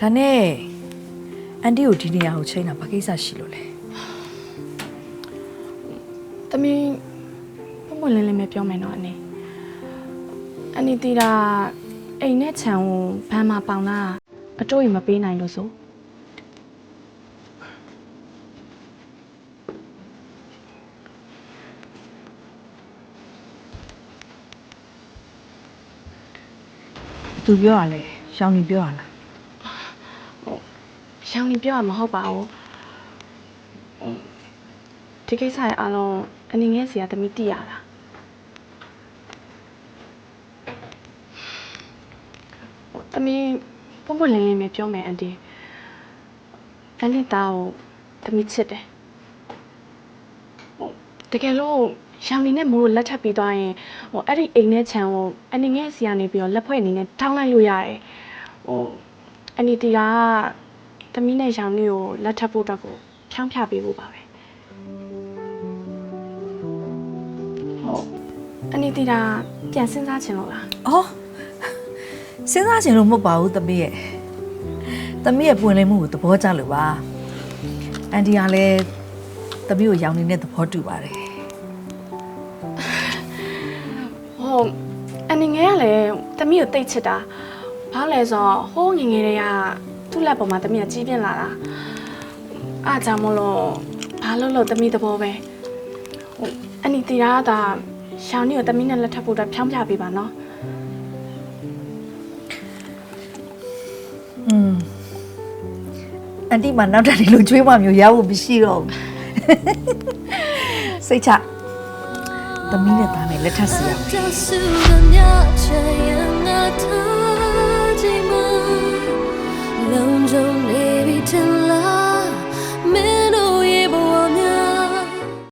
ဒါနဲ့အန်တီကိုဒီနေရာကိုချိန်တာဘာကိစ္စရှိလို့လဲ။တမီးပုံပုံလင်းလင်းပဲပြောမယ်နော်အနေ။အနေတီတာအိမ်နဲ့ခြံကိုဘန်းမှာပေါင်လာအတော့ရင်မပေးနိုင်လို့ဆိုသူပြောရလဲရှောင်းနေပြောရလား။ ရောင်နေပြောရမှာမဟုတ်ပါဘူး။ဟိုဒီကိစ္စရဲ့အလုံးအနေငယ်စီကတမီးသိရတာ။ဟိုတမီးပုံပုံလင်းလင်းပဲပြောမယ်အန်တီ။အန်တီတာကိုတမီးချစ်တယ်။ဟိုတကယ်လို့ရောင်နေနဲ့မိုးကိုလက်ထပ်ပြီးသွားရင်ဟိုအဲ့ဒီအိမ်နဲ့ခြံကိုအနေငယ်စီကနေပြီးတော့လက်ဖွဲ့အနေနဲ့ထောင်းလိုက်လို့ရတယ်ဟိုအနေတီက တမီးနဲ့ရောင်နေကိုလက်ထပ်ဖို့အတွက်ကိုဖြောင်းဖြပေးဖို့ပါပဲဟုတ်အနေတီကပြန်စဉ်းစားချင်လို့လားအော်စဉ်းစားချင်လို့မဟုတ်ပါဘူးသမီးရဲ့သမီးရဲ့ပွင့်လင်းမှုကိုသဘောကျလို့ပါအန်တီကလည်းသမီးကိုရောင်းနေတဲ့သဘောတူပါတယ်ဟုတ်အနေငယ်ကလည်းတမီးကိုတိတ်ချစ်တာဘာလဲဆိုတော့ဟိုးငယ်ငယ်တည်းက သူ့လက်ပေါ်မှာတမီးကကြီးပြင်းလာတာအားကြောင့်မလို့ဘာလို့လို့တမီးသဘောပဲဟိုအနီတီရာကဒါရှောင်းနေကိုတမီးနဲ့လက်ထပ်ဖို့အတွက်ဖြောင်းပြပေးပါနော်อืมအန်တီမနောက်တက်ဒီလိုကျွေးမမျိုးရဖို့မရှိတော့ဘူးစိတ်ချသမီးနဲ့သားနဲ့လက်ထပ်စီရအောင်